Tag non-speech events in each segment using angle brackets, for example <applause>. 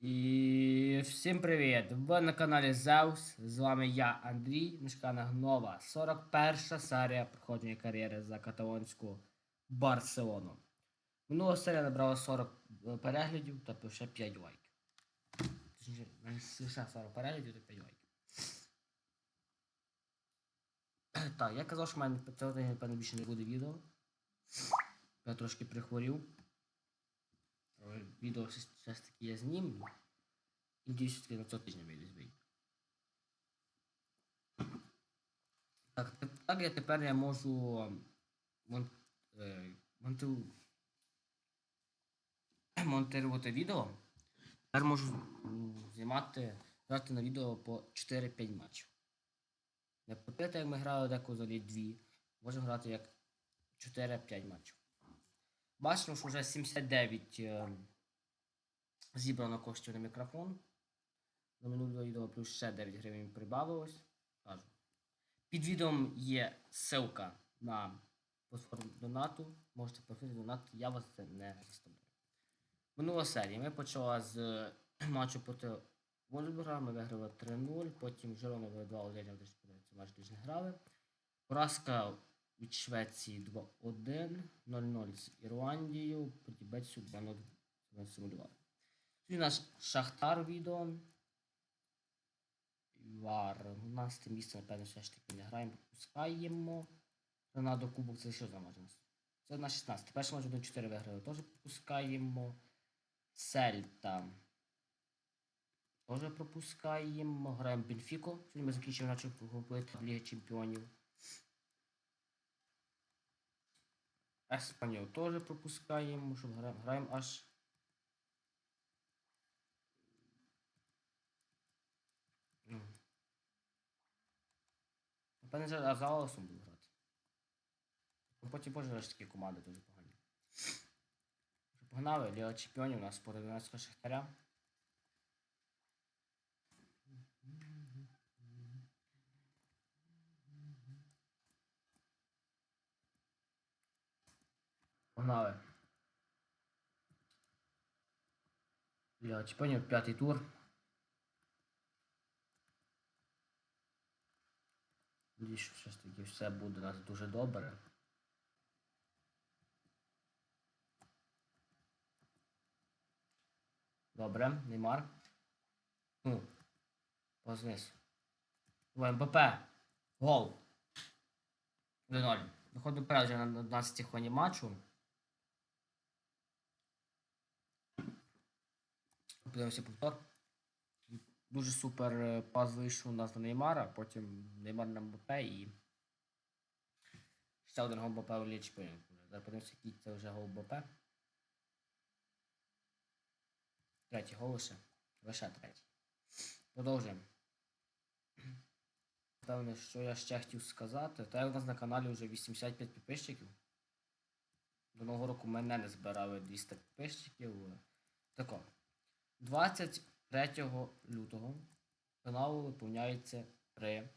І всім привіт! Ви на каналі Zeus. З вами я, Андрій, мешкана нова 41 серія проходження кар'єри за каталонську Барселону. Минула серія набрала 40 переглядів та ще 5 лайків. Точніше, лише 40 переглядів та 5 лайків. Так, я казав, що в мене цього тижня, більше не буде відео. Я трошки прихворів. Відео все, ж таки я знімлю. І надіюсь, все-таки на цього тижня вийде збій. Так, так я тепер я можу мон, е, монту, монтувати відео. Тепер можу знімати, грати на відео по 4-5 матчів. Не по 5, як ми грали деколи 2. Можемо грати як 4-5 матчів. Бачимо, що вже 79 е, зібрано коштів на мікрофон. На минулого відео плюс ще 9 гривень прибавилось. Кажу. Під відео є ссылка на платформу донату. Можете проходити донат, я вас це не заставляю. Минула серія. Ми почали з е, <clears throat> матчу проти Вольсбурга. Ми виграли 3-0, потім Жирона виграли 1 я десь матч дуже не грали. Поразка від Швеції 2-1, 0-0 з Ірландією, проти Бетсю 2-0 ми симулювали. У нас Шахтар відео. Вар. У нас це місце, напевно, все ж таки не граємо, пропускаємо. Ронадо Кубок це що за нас? Це на 16. Перший матч 1-4 виграли, теж пропускаємо. Сельта. Теж пропускаємо. Граємо Бенфіко. Сьогодні ми закінчимо наче групи Ліги Чемпіонів. Еспаньол теж пропускаємо, щоб граємо, аж. Ну. Напевне, за а за Аласом буду грати. Ну, Потім боже такі команди дуже погані. Погнали, Ліга Чемпіонів у нас по 11 Шахтаря. Погнали. Ліга Чемпіонів, п'ятий тур. Надіюсь, що все таки все буде у нас дуже добре. Добре, Неймар. Ну, познись. Давай, МБП. Гол. 1-0. Виходимо вперед вже на 11 хвилині матчу. Подивимося повтор. Дуже супер е, пас вийшов у нас на Неймара, потім Неймар на МБП і ще один гол МБП в Лічі Зараз подивимося, який це вже гол МБП. Третій гол лише. Лише третій. Продовжуємо. Певне, що я ще хотів сказати, та як у нас на каналі вже 85 підписчиків. До нового року мене не збирали 200 підписчиків. Тако. 23 лютого каналу виповняється 3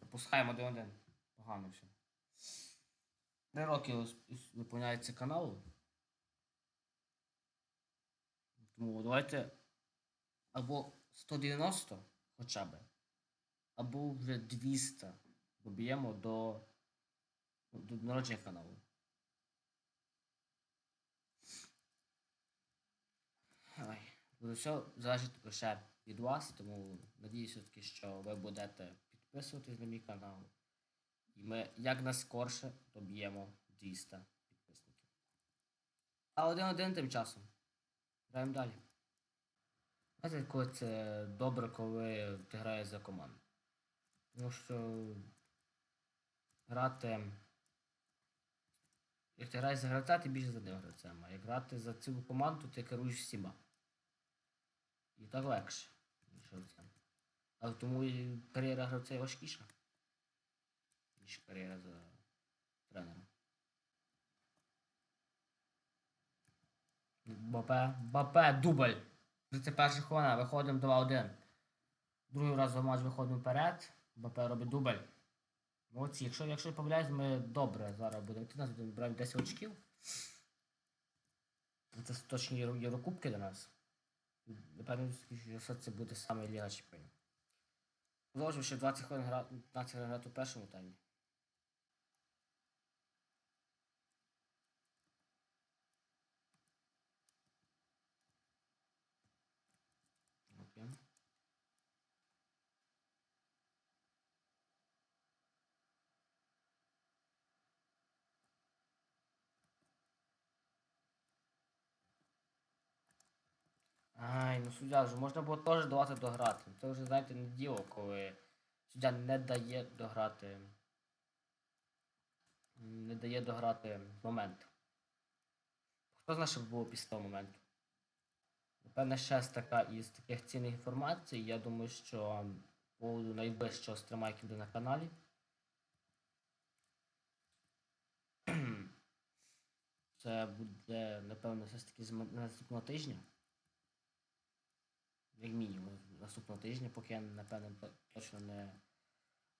роки. Один один. Погано все. 3 роки виповняється каналу. Тому давайте або 190 хоча б, або вже 200 доб'ємо до, до народження каналу. Буде все залежить лише від вас, тому надіюся, таки, що ви будете підписуватись на мій канал. І ми якнаскорше доб'ємо 200 підписників. А один-один тим часом. Граємо далі. Знаєте, коли це добре, коли ти граєш за команду. Тому що грати. Як ти граєш за гравця, ти більше за одним гравцем. А як грати за цілу команду, ти керуєш всіма. І так легше, ніж гравцем. Але тому і кар'єра гравця важкіша, ніж кар'єра за тренером. Бапе, Бапе, дубль. 31 хвилина, виходимо 2-1. Другий раз за матч виходимо вперед. Бапе робить дубль. Молодці, якщо, якщо помиляюсь, ми добре зараз будемо йти нас, набираємо 10 очків. Це точні Єврокубки для нас. Напевно, що це буде саме Ліга Чемпіонів. Продовжуємо ще 20 хвилин грати, 15 хвилин грати у першому таймі. Окей. Ай, ну суддя вже можна було теж давати дограти. Це вже, знаєте, не діло, коли суддя не дає дограти. Не дає дограти момент. Хто знає, що було після того моменту? Напевне, ще з така із таких цінних інформацій. Я думаю, що по поводу найближчого стрима, який буде на каналі. Це буде, напевно, все ж таки з наступного тижня. Як мінімум, наступного тижня, поки я, напевно, точно не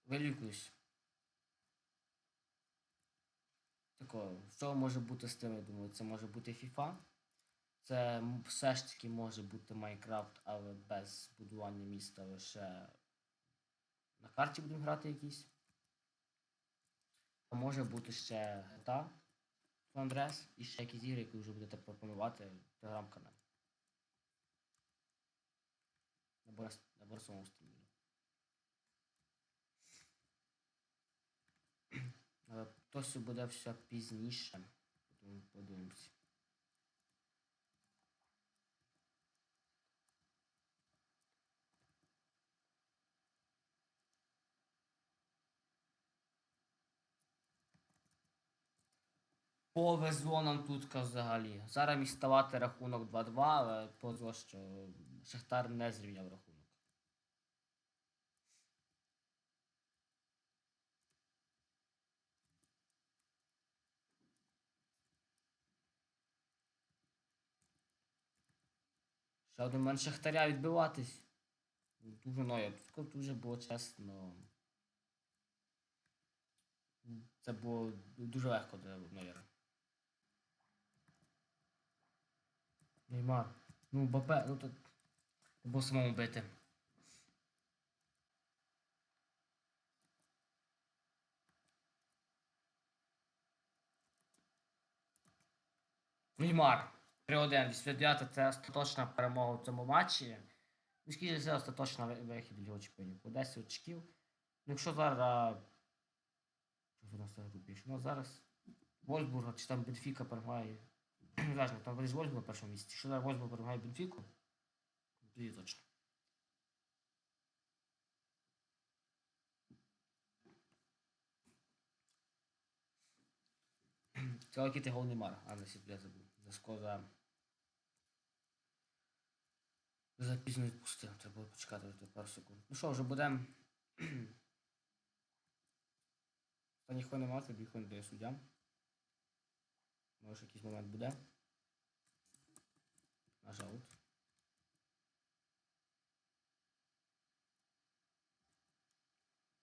вилікуюсь. Тако, що може бути з тим, я думаю, це може бути FIFA. Це все ж таки може бути Майнкрафт, але без будування міста лише на карті будемо грати якісь. А може бути ще GTA Andreas і ще якісь ігри, які вже будете пропонувати в телеграм-каналі. Самому стрімі. Але то все буде все пізніше. Подивимось. Повезло нам тут взагалі. Зараз міг ставати рахунок 2-2, але повезло, що Шахтар не зрівняв рахунок. Ще один момент Шахтаря відбиватись. Дуже ноя. Тут дуже було чесно. Це було дуже легко для Нойера. Неймар. Ну, Бапе, ну тут. Було самому бити. Неймар. 3-1. 89 це остаточна перемога в цьому матчі. Ну, скільки це остаточна ви- вихід Лігу Чемпіонів. По 10 очків. Ну, якщо зараз. Що зараз більше? Ну, зараз Вольсбург чи там Бенфіка перемагає. Важно, там весь Вольсбург на першому місці. Якщо зараз Вольсбург перемагає Бенфіку, тоді точно. Це який гол Неймара. А, не я забув. За скоза. Запізно відпустив, треба було почекати тут пару секунд. Ну що, вже будемо. Та ніхто нема, тобі ніхто не дає суддям. Може якийсь момент буде. Наш аут.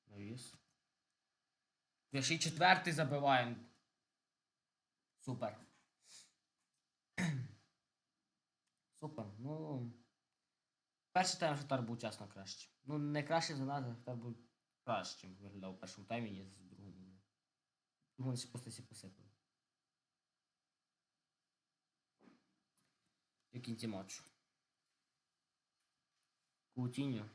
Навіс. Я ще й четвертий забиваємо. Супер. Супер. Ну. Перший тайм Шахтар був чесно краще. Ну, не краще за нас, Шахтар був краще, чим виглядав у першому таймі, ніж в другому. Другому всі просто всі посипали. В кінці матчу. Кутіньо.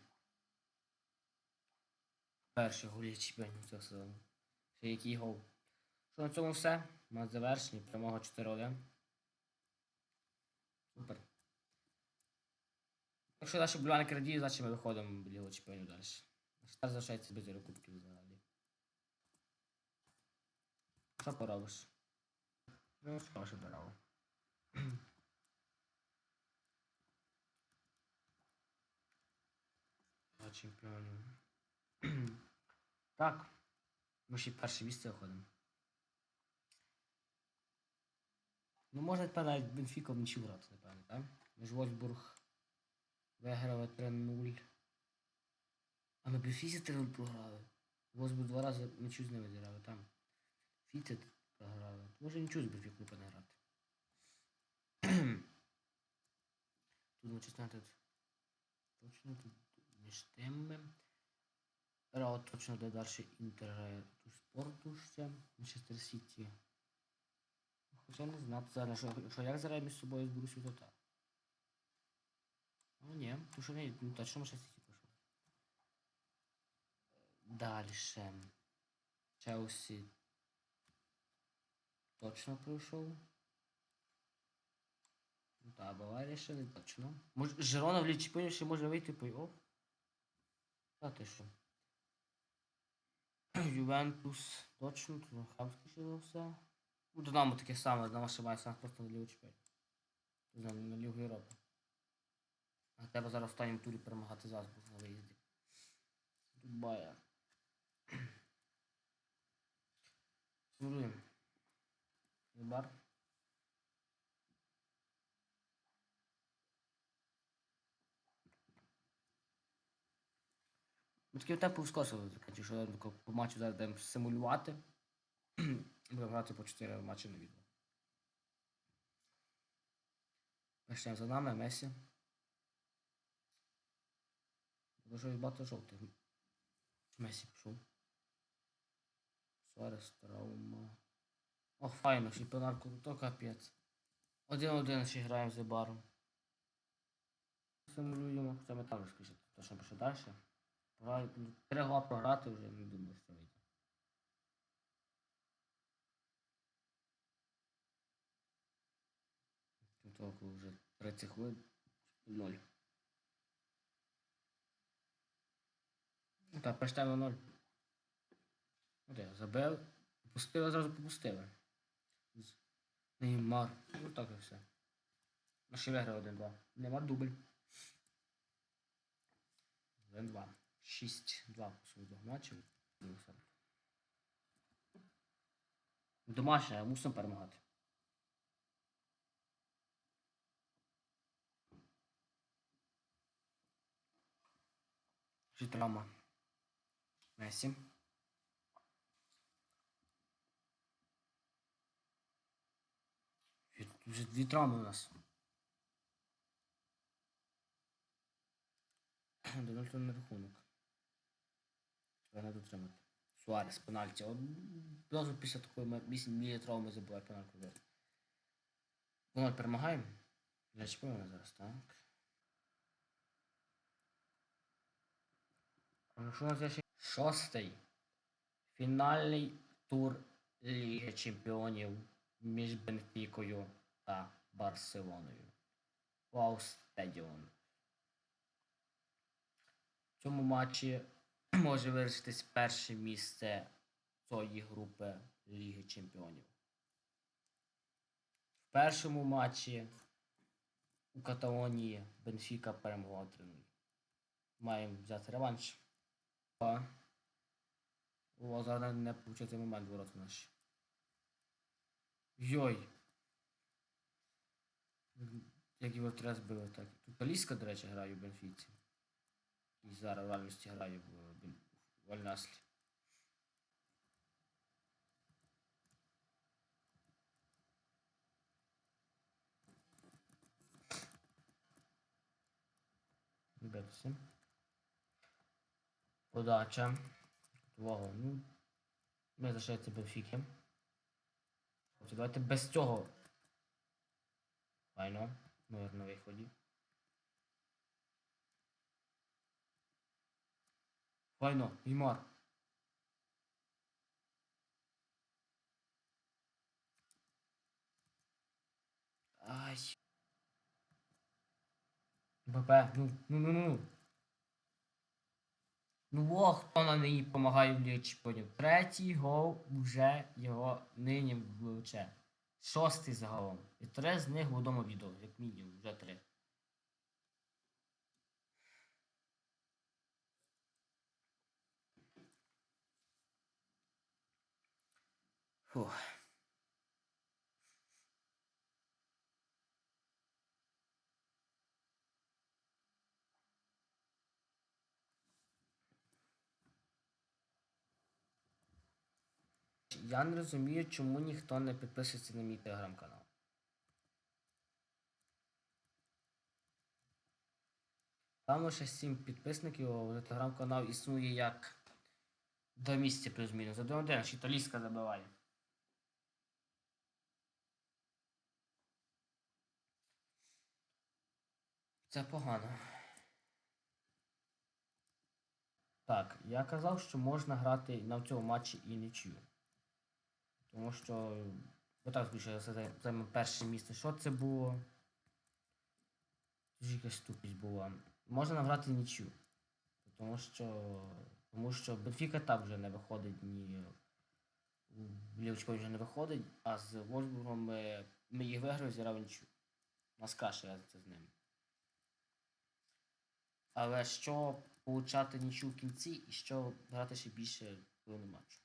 Перший голі чемпіонів цього сезону. Ще який гол. Що на цьому все? Матч завершений. Перемога 4-1. Супер. Якщо наші болівальники радіють, значить ми виходимо Лігу Чемпіонів далі. Шахтар залишається без Єврокубків взагалі. Що поробиш? Ну, що ж обирав. Ліга Чемпіонів. так. Ми ще перше місце виходимо. Ну, можна тепер навіть Бенфіка в нічю грати, напевно, так? Ми ж Вольфбург виграли 3-0. А ми Бенфісі 3-0 програли. Вольфбург два рази нічу з ними зіграли там. Фіці програли. Може нічого з не грати. думаю, чесно, тут точно тут тими. Реал точно де далі Інтер ту спорту ще, Манчестер Сіті. Хоча не знати зараз, що, що як зараз між собою зберуся, то так. Ну ні, то що не, ну точно Манчестер Сіті пішов. Дальше. Челсі точно пройшов. Ну так, Баварія ще не точно. Може, Жирона в Лічі ще може вийти плей-офф? Та ти що? <clears throat> Ювентус точно, то Хамський ще все. Ну, Динамо таке саме, Динамо має сам просто на Лігу Чемпіонів. На, Лігу Європи. А треба зараз в останньому турі перемагати Зазбург на виїзді. Тут Байер. <clears throat> Симулюємо. Бар. Ми таки темпу скосили, закінчив, що по матчу зараз будемо симулювати. <clears throat> Будемо грати по 4 матчі на відео. Почнемо за нами, Месі. Дуже багато жовтих. Месі пішов. Суарес, травма. Ох, файно, ще пенарку, то капець. Один-один ще граємо з баром. Симулюємо, хоча ми там скажімо, то що пише далі. Три гола програти вже не думаю, що вийде. Тут вже 30 хвилин. Ноль. Ну так, почтемо ноль. Де, забив. Попустили, зразу попустили. Неймар. Ну так і все. Ну ще виграв 1-2. Неймар дубль. 1-2. 6-2 по своїх двох матчів. Ну, все. Домашня, мусимо перемагати. Ще травма. Месі. Вже- дві травми у нас. <clears throat> Дональдсон на рахунок. Не дотримати. Суарес, пенальті. Одразу після такої 8 мілі травми забуває пенальку взяти. Воно перемагаємо. Чіпаю зараз, так. А що? Шостий. Фінальний тур Ліги Чемпіонів між Бенфікою та Барселоною. Вау Стадіон. В цьому матчі може вирішитись перше місце цієї групи Ліги Чемпіонів. В першому матчі у Каталонії Бенфіка перемогла 3-0. Маємо взяти реванш. О, зараз не получити момент ворот наші. Йой. Як його треба збили так. Тут Аліска, до речі, грає у Бенфіці. І зараз реальності грає в, Альнаслі. Бетси. Подача. Увага. Ну, ми залишається Бенфіки. Давайте без цього. Файно. Мир на виході. Файно, Неймар. Ай. БП, ну, ну, ну, ну. Ну о, хто на неї допомагає в лічі потім. Третій гол вже його нині влуче. Шостий загалом. І три з них в одному відео, як мінімум, вже три. Фух. Я не розумію, чому ніхто не підписується на мій телеграм-канал. Там лише 7 підписників, а телеграм-канал існує як до місяця плюс-мінус. За один день, ще італійська забиває. Це погано. Так, я казав, що можна грати на цьому матчі і нічию. Тому що. Бо так більше займе перше місце. Що це було? Дуже якась тупість була. Можна награти нічю. Тому що. Тому що Бенфіка так вже не виходить ні. Лівочко вже не виходить, а з Вольсбургом ми, ми їх виграли зіграв нічю. У нас краще разиться з ними. Але що получати нічу в кінці і що грати ще більше половину матчу.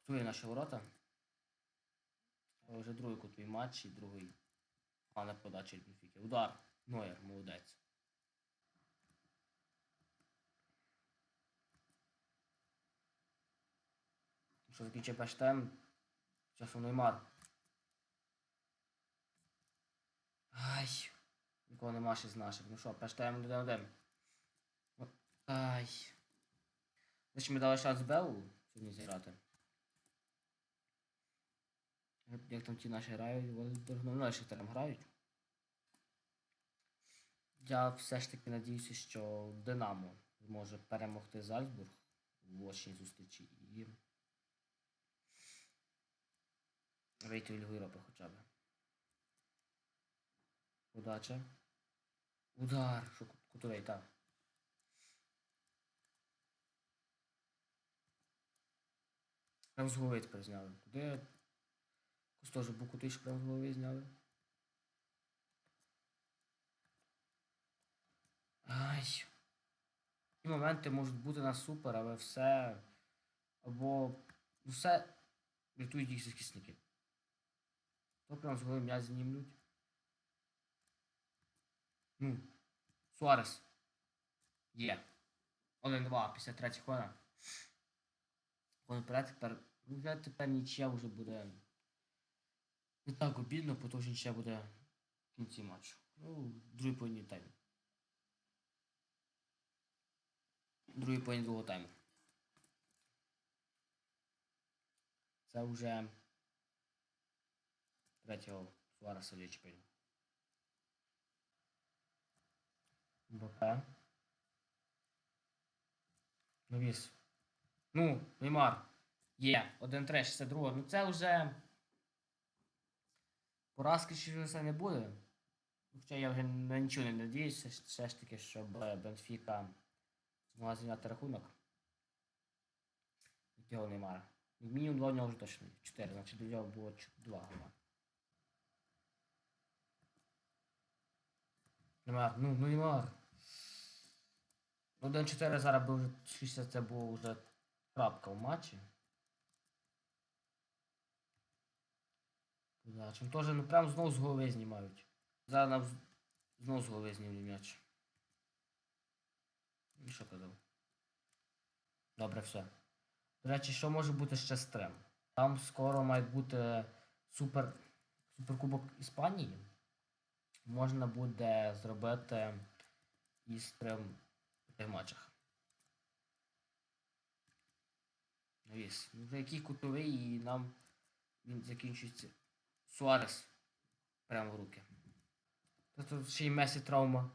Кутує наші ворота. Вже другий кутовий матч і другий погана подача від Бенфіки. Удар. Нойер, молодець. Що закінчив перший тайм. Часом Неймар. Ай. Нікого нема ще з наших. Ну що, перший тайм один. Ай. Значить ми дали шанс Белу сьогодні зіграти. Як- там ті наші грають, Волсбург, ну наші там грають. Я все ж таки надіюся, що Динамо зможе перемогти Зальцбург в очній зустрічі і вийти в Лігу Європи хоча б. Удача. Удар! Що кут- кутовий, так. Прям з голови тепер зняли. Куди? Якось теж буку тиш прям з голови зняли. Ай. Ті моменти можуть бути на супер, але все. Або ну, все рятують їх захисники. То прям з голови м'яз знімлють. Ну. Суарес. Є. 1-2, 53 хвилина. Коли вперед тепер. Ну, тепер нічия вже буде. Не так обідно, тому що нічия буде в кінці матчу. Ну, другий половині тайм. Другий половині другого тайму. Це вже третього Суареса Лічпель. БП. Навіс. Ну, Неймар. Є. 1-3, 62. Ну це вже. Поразки ще не буде. Хоча я вже на нічого не надіюся, все ж таки, щоб е, Бенфіка змогла зняти рахунок. Від цього Неймара. Мінімум 2 у нього вже точно. 4, значить до нього було 2 гола. Неймар, ну, ну Неймар. 1-4 зараз би вже скоріше це було вже крапка в матчі. Да, чим теж ну прям знов з голови знімають. Зараз нам знов з голови знімлю м'яч. І що казав? Добре, все. До речі, що може бути ще з трем? Там скоро має бути супер, суперкубок Іспанії. Можна буде зробити із трем в тих матчах. Навіс. Ну, вже який кутовий і нам він закінчується. Суарес. Прямо в руки. Тут ще й Месі травма.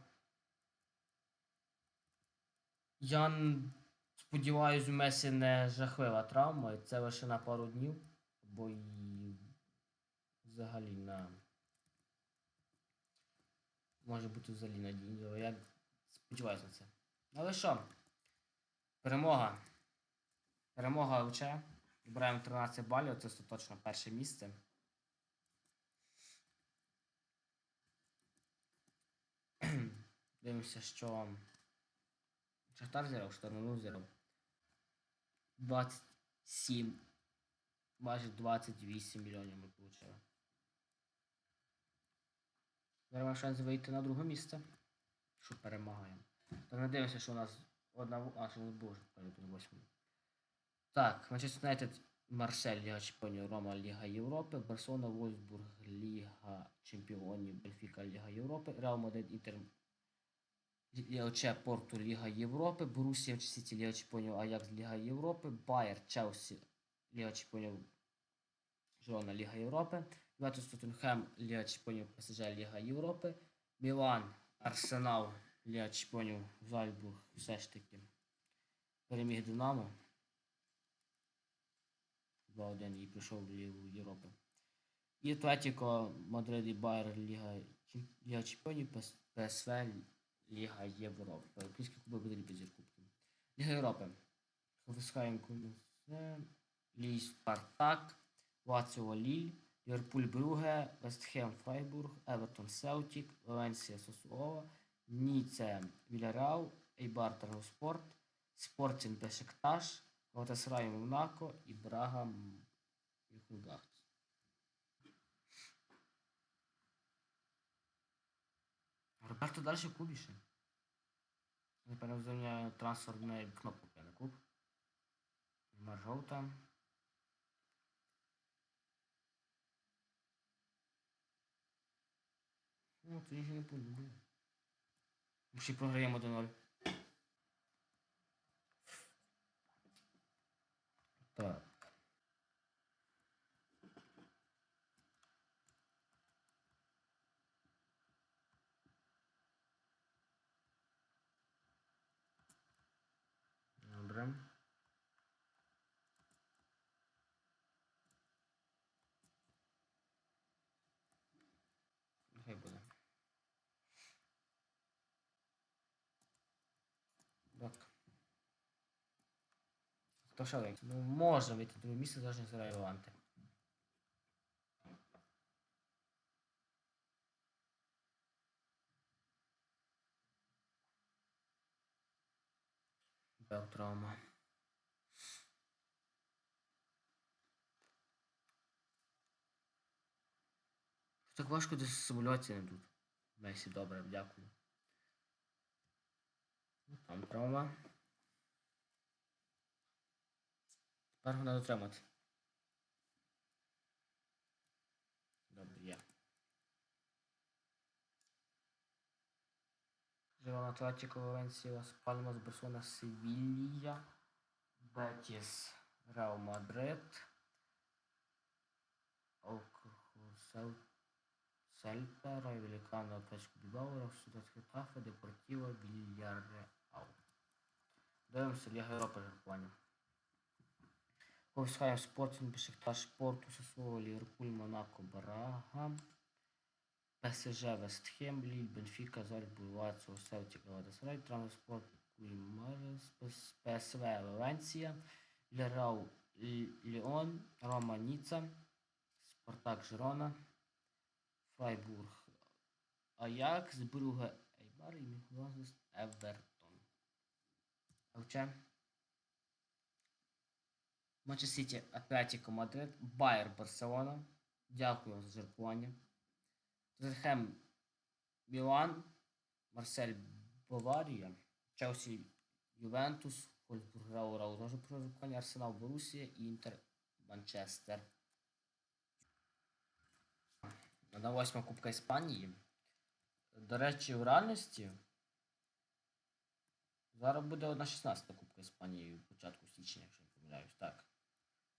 Я сподіваюсь, у Месі не жахлива травма, і це лише на пару днів, бо і взагалі на. Може бути взагалі надійно, я сподіваюся на це. Але що? Перемога. Перемога ЛЧ. Збираємо 13 балів, це остаточно перше місце. Дивимося, що Шахтар зіграв, що ну зіграв. 27. Майже 28 мільйонів ми отримали. Зараз шанс вийти на друге місце. Що перемагаємо. Так не дивимося, що у нас одна. А, що не було восьму. Так, Манчестер Юнайтед, Марсель, Ліга Чемпіонів, Рома, Ліга Європи, Барселона, Вольсбург, Ліга Чемпіонів, Бенфіка, Ліга Європи, Реал Мадрид, Інтер, ЛЧ Порту Ліга Європи, Борусія Сіті Ліга Чемпіонів Аякс Ліга Європи, Байер Челсі Ліга Чемпіонів Жирона Ліга Європи, Ювентус Тоттенхем Ліга Чемпіонів ПСЖ Ліга Європи, Мілан Арсенал Ліга Чемпіонів Зальбург все ж таки переміг Динамо. 2-1 і прийшов в Лігу Європи. І Атлетіко Мадрид і Байер Ліга, Ліга Чемпіонів, ПСВ Ліга Європи. Українські куби буде без зіркубки. Ліга Європи. Хофенхайм Кунце, Лій Спартак, Лаціо Ліль, Ліверпуль Брюге, Вестхем Фрайбург, Евертон Селтік, Валенсія Сосуова, Ніце Вільяреал, Ейбар Трагоспорт, Спортінг Бешикташ, Галатасарай Монако і Брага Мюхунгахт. Роберто далі ще. Напевно, взагалі трансферна кнопку на клуб. Нема жовта. Ну, тоді ще не буде. Ми ще й програємо 1-0. Шалий? Ну, може вийти друге місце, навіть не зграє Леванти. Бел травма. Так важко десь симуляції не тут. Месі, добре, дякую. Там травма. Тепер треба дотримати. Добре, є. Живона Атлетико, Валенсія, Пальмас, Барселона, Севилья, Бетіс, Реал Мадрид, Алкохусел, Сельта, Рай Великано, Атлетико Білбао, Росудат Хетафе, Депортіво, Вільяреал. Дивимося Ліга Європи жеребкування. Ковсхайм Спортінг, Бешикташ, Порту, Сосуо, Ліверпуль, Монако, Брага. ПСЖ, Вестхем, Ліль, Бенфіка, Зальцбург, Лаціо, Селтік, Галатасарай, Транспорт, Куймарес, ПСВ, Валенсія, Лерау, Ліон, Рома, Ніца, Спартак, Жирона, Фрайбург, Аякс, Брюге, Ейбар і Міхлозис, Евертон. Овче. Манчестер Сіті, Атлетіко, Мадрид, Байер, Барселона. Дякую за жеребкування. Тоттенхем Мілан, Марсель Баварія, Челсі Ювентус, Фольсбург Реал Реал теж проживання, Арсенал Борусія і Інтер Манчестер. На восьма Кубка Іспанії. До речі, в реальності зараз буде одна 16 Кубка Іспанії початку січня, якщо не помиляюсь. Так.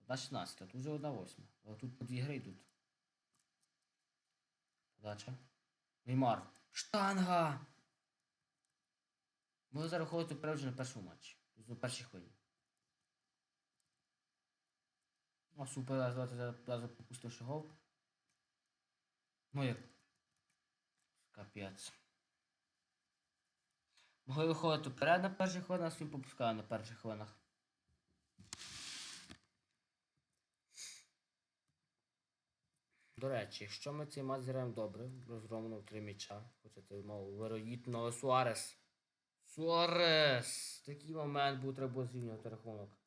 Одна 16, тут вже одна восьма. Але тут по дві гри йдуть. Подача. Неймар. Штанга! Ми зараз ходити вперед вже на першому матчі. Тобто на першій хвилі. Ну, супер, зараз пропустивши гол. Ну як. Капець. Могли виходити вперед на перших хвилинах, а він попускає на перших хвилинах. До речі, якщо ми цей матч зіграємо добре, розгромно в три м'яча, хоча це мов вироїтно, але Суарес. Суарес! Такий момент був треба зрівнювати рахунок.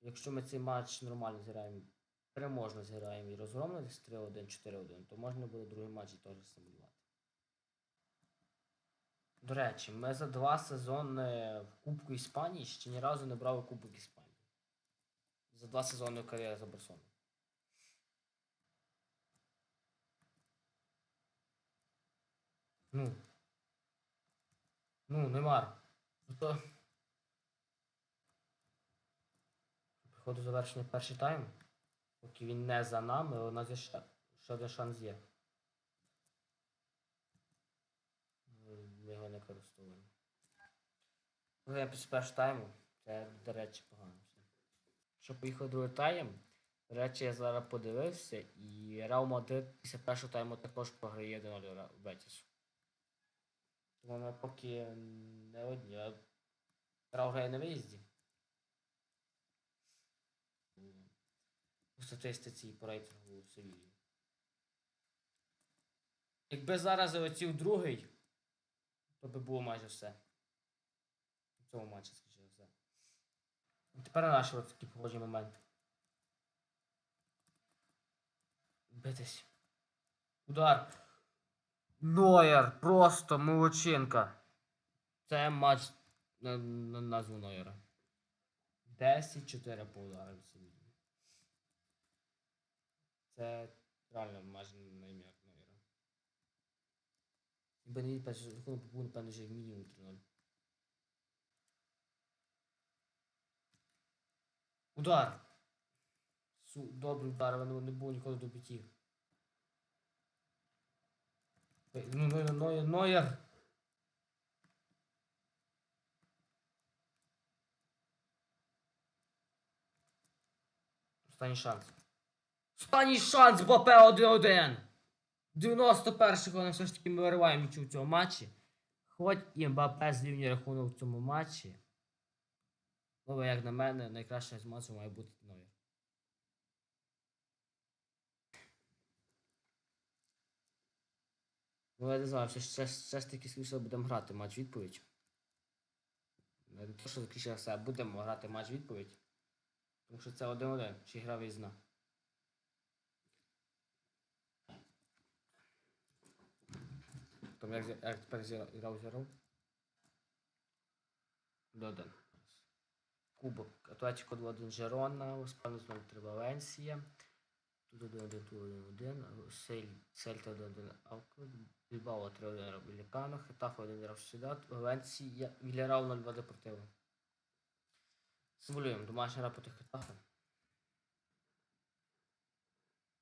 Якщо ми цей матч нормально зіграємо, переможно зіграємо і розгромно десь 3-1, 4-1, то можна буде другий матч і теж симулювати. До речі, ми за два сезони в Кубку Іспанії ще ні разу не брали Кубок Іспанії. За два сезони кар'єри за Барселону. Ну. Ну, Неймар. Ну то. Завершення перший тайм. Поки він не за нами, у нас є ще, ще один шанс є. Ми ми його не використовуємо. Ну, я після першого тайму, це, до речі, погано все. Що поїхав другий тайм, до речі, я зараз подивився, і Реал Мадрид після першого тайму також програє 1-0 Бетісу. Тому ми поки не одні, а грає на виїзді. У статистиці по рейтингу Севілії. Якби зараз залетів другий, то би було майже все. У цьому матчі, скажімо все. Тепер наші ось такі погодні моменти. Битись. Удар. Нойер, просто молодчинка. Це матч на, на назву Нойера. 10-4 по ударам Севілії. Це реально майже на ім'я Нойера. Якби не перший рахунок був, напевно, вже мінімум 3-0. Удар! Добрий удар, але не було ніколи до бітів. Ну, Нойер, Нойер, Нойер! Останній шанс. Останній шанс БП 1-1. 91 хвилина все ж таки ми вириваємо м'яч у цьому матчі. Хоч і Мбапе зрівнює рахунок в цьому матчі. Але, як на мене, найкраща з матчу має бути Нойер. Ну, я не знаю, все, ж- все, ж- таки скоріше будемо грати матч відповідь. Не те, що скоріше все, будемо грати матч відповідь. Тому що це 1-1, чи гра виїзна. Там як, як тепер зі- зіграв? До 1. Кубок Атлетико 2-1 Жерона, Спану знову 3 Валенсія. Тут 1-1, тут 1-1, Сель, Сельта 1-1 Алклад, Більбао 3-1 Вілікано, Хетафа 1 грав Сідат, Валенсія, Вілярау 0-2 Депортиво. Символюємо, домашня гра проти Хетафа.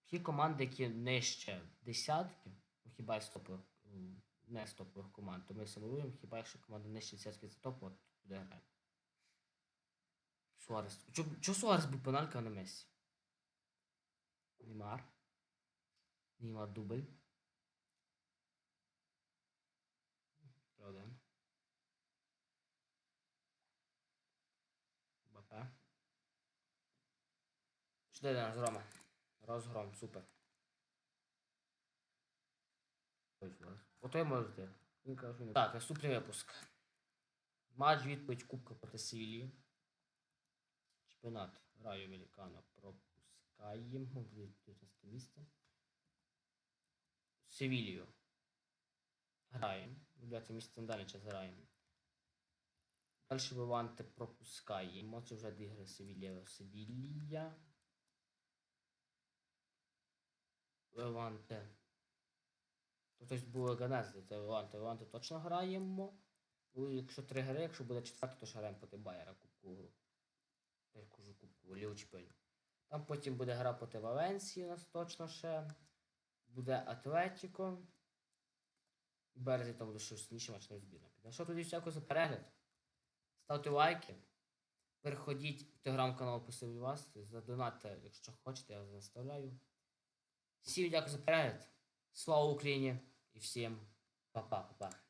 Всі команди, які нижче десятки, ну хіба й з не з топових команд, то ми симулюємо, хіба якщо команда нижче десятки це топ, от туди грає. Суарес. Чо, Суарес був пеналька, а не Мессі? Неймар. Неймар дубль. Один. БП. 4 розгрома. Розгром, супер. Ото й можете. Так, наступний випуск. Матч відповідь Кубка проти Севілії. Чемпіонат Раю Великана пропускаємо. Буде 19 місце. Севілію. Граємо. 9 місце далі час граємо. Далі Леванте пропускаємо. Це вже дві гри Севілія. Севілія. Леванте. Тут ось було Ганезди, це Леванте. Леванте точно граємо. Ну, якщо три гри, якщо буде четверта, то ж граємо проти Байера кубку гру. Я кажу кубку Чемпіонів. Там потім буде гра проти Валенсії у нас точно ще. Буде Атлетіко. В березні там буде щось інше матч не збірна. Що тоді всяко за перегляд? Ставте лайки. Переходіть в телеграм-канал Посилю вас. Задонатьте, якщо хочете, я заставляю. Всім дякую за перегляд. Слава Україні і всім па-па, па-па.